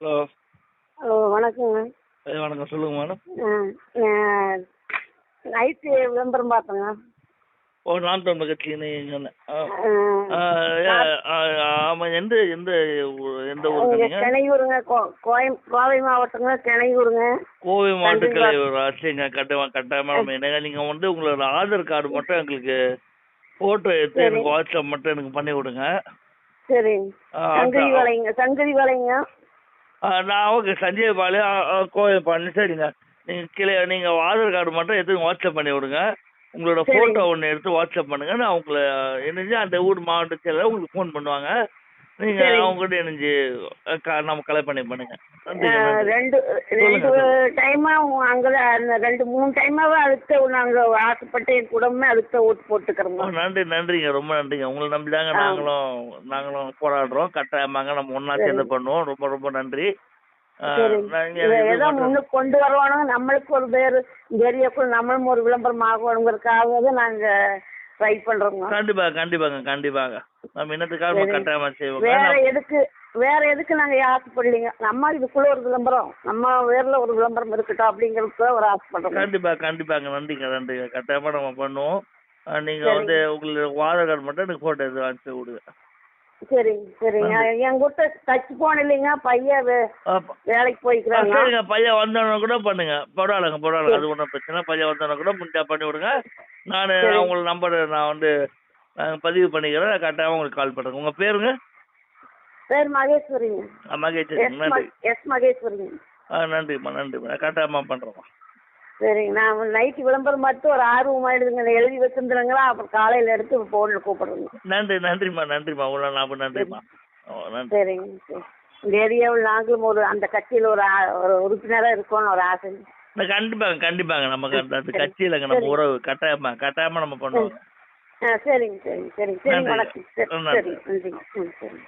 Hello. ஓ வணக்கங்க. வணக்கம். சொல்லுங்க மேடம். நைட்டு விளம்பரம் பார்த்தேங்க. ஓ நான் தொண்டை கட்சி நீங்கள் ஆ, ஆமாம் எந்த எந்த எந்த நீங்கள் கிணையூருங்க கோயம் கோவை மாவட்டங்க கிணையூருங்க கோவை மாவட்ட நன்றி கிளை ஒரு ஆட்சிங்க கட்டாயமாக கட்டாயமாக என்னங்க நீங்கள் வந்து உங்களோட ஆதார் கார்டு மட்டும் எங்களுக்கு ஃபோட்டோ எடுத்து. எனக்கு வாட்ஸ்அப் மட்டும் எனக்கு பண்ணி விடுங்க. சரி. அப்புறம், வலைங்க சங்கதி வலைங்க. நான் ஓகே சஞ்சய் பாலு பாலு சரிங்க. நீங்கள் கிளை நீங்கள் ஆதார் கார்டு மட்டும் எடுத்து வாட்ஸ்அப் பண்ணி விடுங்க. உங்களோட. ஃபோட்டோ ஒன்று எடுத்து வாட்ஸ்அப் பண்ணுங்க. நான் உங்களை இணைஞ்சு அந்த ஊர் மாவட்ட செயலர் உங்களுக்கு ஃபோன் பண்ணுவாங்க. நீங்கள் சரி. அவங்ககிட்ட இணைஞ்சு நம்ம கலெக்ட் பண்ணி பண்ணுங்க. ரெண்டு ரெண்டு. டைமா அங்கே ரெண்டு மூணு டைமாவே அதுக்கு நாங்கள் ஆசைப்பட்டு என் குடும்பமே அதுக்கு ஓட்டு ஓ, போட்டுக்கிறோங்க நன்றி நன்றிங்க ரொம்ப நன்றிங்க உங்களை நம்பி தாங்க. நாங்களும் நாங்களும் போராடுறோம் கட்டாயமாங்க நம்ம சரி. சேர்ந்து பண்ணுவோம் ரொம்ப ரொம்ப நன்றி நாங்க முன்னுக்கு கொண்டு வரணும் நம்மளுக்கு ஒரு பேர் ஏரியாக்குள்ள நம்மளும் ஒரு விளம்பரம் ஆகணுங்கிறதுக்காக தான் நாங்கள் ட்ரை பண்ணுறோங்க கண்டிப்பாக கண்டிப்பாங்க கண்டிப்பாங்க நம்ம இன்னத்துக்காக. கட்டாயமாக செய்வோங்க வேற எதுக்கு வேற எதுக்கு நாங்கள் ஆசைப்படலைங்க நம்ம இதுக்குள்ள ஒரு விளம்பரம். நம்ம வேர்ல ஒரு விளம்பரம் இருக்கட்டும் அப்படிங்கிறதுக்கு ஒரு ஆசைப்படுறோம். கண்டிப்பா கண்டிப்பாங்க. நன்றிங்க நன்றிங்க. கட்டாயமா நம்ம பண்ணுவோம். நீங்க. வந்து உங்களுக்கு கார்டு மட்டும் எனக்கு போட்டோ எடுத்து அனுப்பிச்சு விடுங்க. சரிங்க சரிங்க. என்கிட்ட தச்சு போன இல்லைங்க பையன் வேலைக்கு போய்க்கிறாங்க சரிங்க. பையன் வந்தவன கூட பண்ணுங்க. பரவாயில்லைங்க பரவாயில்ல. அது ஒன்றும் பிரச்சனை பையன் வந்தவன கூட முடிஞ்சா பண்ணி விடுங்க. நான். உங்களோட நம்பர் நான் வந்து பதிவு பண்ணிக்கிறேன். கட்டாயமா உங்களுக்கு கால் பண்ணுறேன் உங்க பேருங்க? பேர் மகேஸ்வரிங்க. எஸ் நன்றி. எஸ் மகேஸ்வரிங்க. ஆ நன்றிம்மா நன்றிம்மா. நான் கட்டாயமா பண்ணுறோம்மா சரிங்க. நான் நைட்டு விளம்பரம் பார்த்து ஒரு ஆர்வம் ஆயிடுதுங்க. எழுதி வச்சிருந்துருங்களா? அப்புறம் காலையில எடுத்து போன்ல கூப்பிடுறேங்க. நன்றி நன்றிம்மா நன்றிம்மா. உங்களை நான் நன்றிம்மா. சரிங்க சரி. இந்த ஏரியாவில் நாங்களும் ஒரு அந்த கட்சியில் ஒரு ஒரு உறுப்பினராக இருக்கோம்னு ஒரு ஆசை. கண்டிப்பாங்க கண்டிப்பாங்க. நமக்கு அந்த. கட்சியிலங்க நம்ம. உறவு கட்டாயமா கட்டாயமா நம்ம பண்ணுவோம். சரிங்க சரிங்க சரிங்க. சரிங்க. வணக்கம். சரி நன்றி. சரி நன்றிங்க. ம் சரி